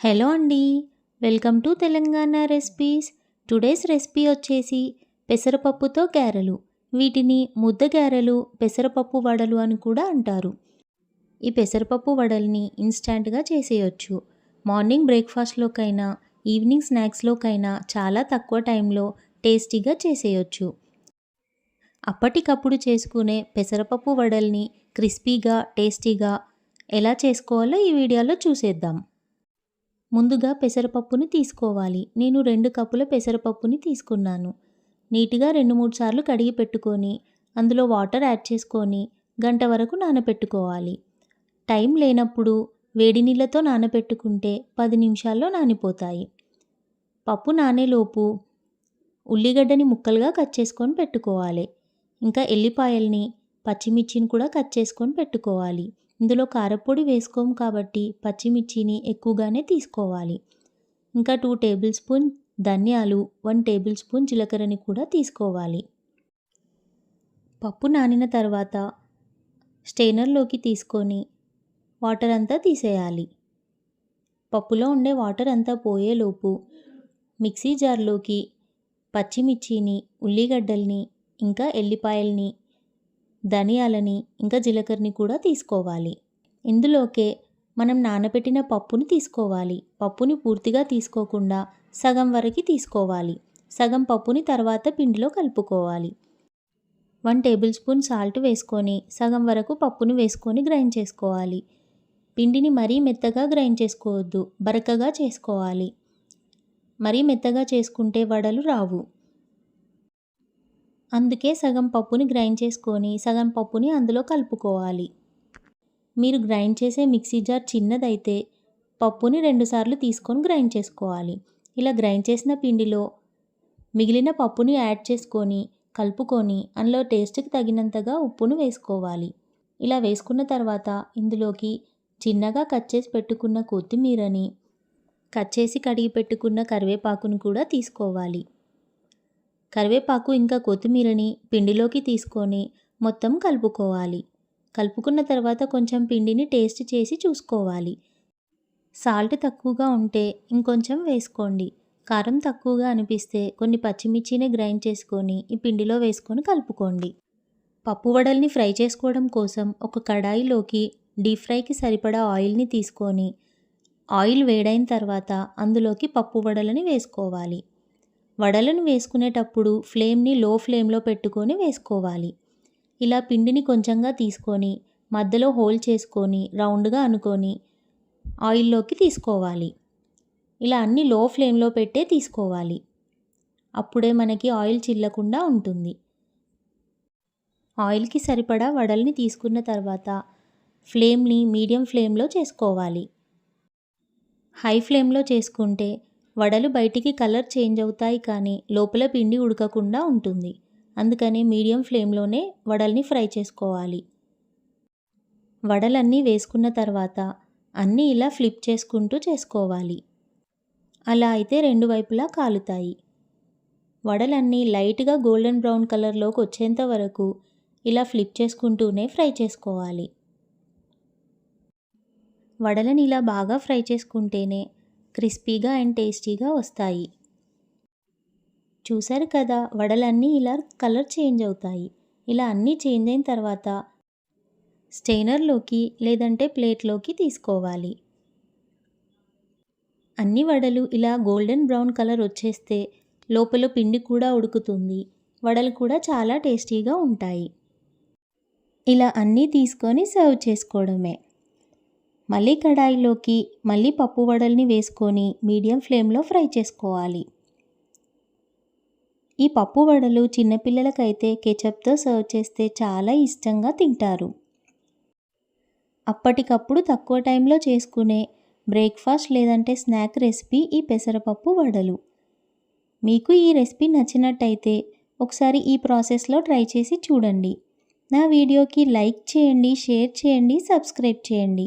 Hello అండి. Welcome to Telangana recipes. Today's recipe వచ్చేసి పెసరపప్పుతో గారెలు. వీటిని ముద్ద గారెలు పెసరపప్పు వడలు అని కూడా అంటారు. ఈ పెసరపప్పు వడల్ని ఇన్స్టాంట్గా చేసేయచ్చు. మార్నింగ్ బ్రేక్ఫాస్ట్లోకైనా ఈవినింగ్ స్నాక్స్లోకైనా చాలా తక్కువ టైంలో టేస్టీగా చేసేయచ్చు. అప్పటికప్పుడు చేసుకునే పెసరపప్పు వడల్ని క్రిస్పీగా టేస్టీగా ఎలా చేసుకోవాలో ఈ వీడియోలో చూసేద్దాం. ముందుగా పెసరపప్పుని తీసుకోవాలి. నేను రెండు కప్పుల పెసరపప్పుని తీసుకున్నాను. నీట్గా రెండు మూడు సార్లు కడిగి పెట్టుకొని అందులో వాటర్ యాడ్ చేసుకొని గంట వరకు నానబెట్టుకోవాలి టైం లేనప్పుడు వేడి నీళ్ళతో నానబెట్టుకుంటే పది నిమిషాల్లో నానిపోతాయి. పప్పు నానేలోపు ఉల్లిగడ్డని ముక్కలుగా కట్ చేసుకొని పెట్టుకోవాలి. ఇంకా ఎల్లిపాయల్ని పచ్చిమిర్చిని కూడా కట్ చేసుకొని పెట్టుకోవాలి. ఇందులో కారపొడి వేసుకోము కాబట్టి పచ్చిమిర్చిని ఎక్కువగానే తీసుకోవాలి. ఇంకా టూ టేబుల్ స్పూన్ ధనియాలు వన్ టేబుల్ స్పూన్ జీలకర్రని కూడా తీసుకోవాలి. పప్పు నానిన తర్వాత స్టెయినర్లోకి తీసుకొని వాటర్ అంతా తీసేయాలి. పప్పులో ఉండే వాటర్ అంతా పోయేలోపు మిక్సీ జార్లోకి పచ్చిమిర్చిని ఉల్లిగడ్డల్ని ఇంకా ఎల్లిపాయల్ని ధనియాలని ఇంకా జీలకర్రని కూడా తీసుకోవాలి. ఇందులోకే మనం నానబెట్టిన పప్పుని తీసుకోవాలి. పప్పుని పూర్తిగా తీసుకోకుండా సగం వరకు తీసుకోవాలి. సగం పప్పుని తర్వాత పిండిలో కలుపుకోవాలి. వన్ టేబుల్ స్పూన్ సాల్ట్ వేసుకొని సగం వరకు పప్పును వేసుకొని గ్రైండ్ చేసుకోవాలి. పిండిని మరీ మెత్తగా గ్రైండ్ చేసుకోవద్దు. బరకగా చేసుకోవాలి. మరీ మెత్తగా చేసుకుంటే వడలు రావు. అందుకే సగం పప్పుని గ్రైండ్ చేసుకొని సగం పప్పుని అందులో కలుపుకోవాలి. మీరు గ్రైండ్ చేసే మిక్సీ జార్ చిన్నదైతే పప్పుని రెండుసార్లు తీసుకొని గ్రైండ్ చేసుకోవాలి. ఇలా గ్రైండ్ చేసిన పిండిలో మిగిలిన పప్పుని యాడ్ చేసుకొని కలుపుకొని అందులో టేస్ట్కి తగినంతగా ఉప్పును వేసుకోవాలి. ఇలా వేసుకున్న తర్వాత ఇందులోకి చిన్నగా కట్ చేసి పెట్టుకున్న కొత్తిమీరని కట్ చేసి కడిగి పెట్టుకున్న కరివేపాకును కూడా తీసుకోవాలి. కరివేపాకు ఇంకా కొత్తిమీరని పిండిలోకి తీసుకొని మొత్తం కలుపుకోవాలి. కలుపుకున్న తర్వాత కొంచెం పిండిని టేస్ట్ చేసి చూసుకోవాలి. సాల్ట్ తక్కువగా ఉంటే ఇంకొంచెం వేసుకోండి. కారం తక్కువగా అనిపిస్తే కొన్ని పచ్చిమిర్చిని గ్రైండ్ చేసుకొని ఈ పిండిలో వేసుకొని కలుపుకోండి. పప్పు వడల్ని ఫ్రై చేసుకోవడం కోసం ఒక కడాయిలోకి డీప్ ఫ్రైకి సరిపడా ఆయిల్ని తీసుకొని ఆయిల్ వేడైన తర్వాత అందులోకి పప్పు వడలని వేసుకోవాలి. వడలను వేసుకునేటప్పుడు ఫ్లేమ్ని లో ఫ్లేమ్లో పెట్టుకొని వేసుకోవాలి. ఇలా పిండిని కొంచెంగా తీసుకొని మధ్యలో హోల్ చేసుకొని రౌండ్గా అనుకొని ఆయిల్లోకి తీసుకోవాలి. ఇలా అన్ని లో ఫ్లేమ్లో పెట్టే తీసుకోవాలి. అప్పుడే మనకి ఆయిల్ చిల్లకుండా ఉంటుంది. ఆయిల్కి సరిపడా వడల్ని తీసుకున్న తర్వాత ఫ్లేమ్ని మీడియం ఫ్లేమ్లో చేసుకోవాలి. హై ఫ్లేమ్లో చేసుకుంటే వడలు బయటికి కలర్ చేంజ్ అవుతాయి కానీ లోపల పిండి ఉడకకుండా ఉంటుంది. అందుకని మీడియం ఫ్లేమ్లోనే వడల్ని ఫ్రై చేసుకోవాలి. వడలన్నీ వేసుకున్న తర్వాత అన్నీ ఇలా ఫ్లిప్ చేసుకుంటూ చేసుకోవాలి. అలా అయితే రెండు వైపులా కాలుతాయి. వడలన్నీ లైట్గా గోల్డెన్ బ్రౌన్ కలర్లోకి వచ్చేంత వరకు ఇలా ఫ్లిప్ చేసుకుంటూనే ఫ్రై చేసుకోవాలి. వడలని ఇలా బాగా ఫ్రై చేసుకుంటేనే క్రిస్పీగా అండ్ టేస్టీగా వస్తాయి. చూశారు కదా వడలన్నీ ఇలా కలర్ చేంజ్ అవుతాయి. ఇలా అన్నీ చేంజ్ అయిన తర్వాత స్టెయినర్లోకి లేదంటే ప్లేట్లోకి తీసుకోవాలి. అన్ని వడలు ఇలా గోల్డెన్ బ్రౌన్ కలర్ వచ్చేస్తే లోపల పిండి కూడా ఉడుకుతుంది. వడలు కూడా చాలా టేస్టీగా ఉంటాయి. ఇలా అన్నీ తీసుకొని సర్వ్ చేసుకోవడమే. మళ్ళీ కడాయిలోకి మళ్ళీ పప్పు వడల్ని వేసుకొని మీడియం ఫ్లేమ్లో ఫ్రై చేసుకోవాలి. ఈ పప్పు వడలు చిన్నపిల్లలకైతే కెచప్తో సర్వ్ చేస్తే చాలా ఇష్టంగా తింటారు. అప్పటికప్పుడు తక్కువ టైంలో చేసుకునే బ్రేక్ఫాస్ట్ లేదంటే స్నాక్ రెసిపీ ఈ పెసరపప్పు వడలు. మీకు ఈ రెసిపీ నచ్చినట్టయితే ఒకసారి ఈ ప్రాసెస్లో ట్రై చేసి చూడండి. నా వీడియోకి లైక్ చేయండి షేర్ చేయండి సబ్స్క్రైబ్ చేయండి.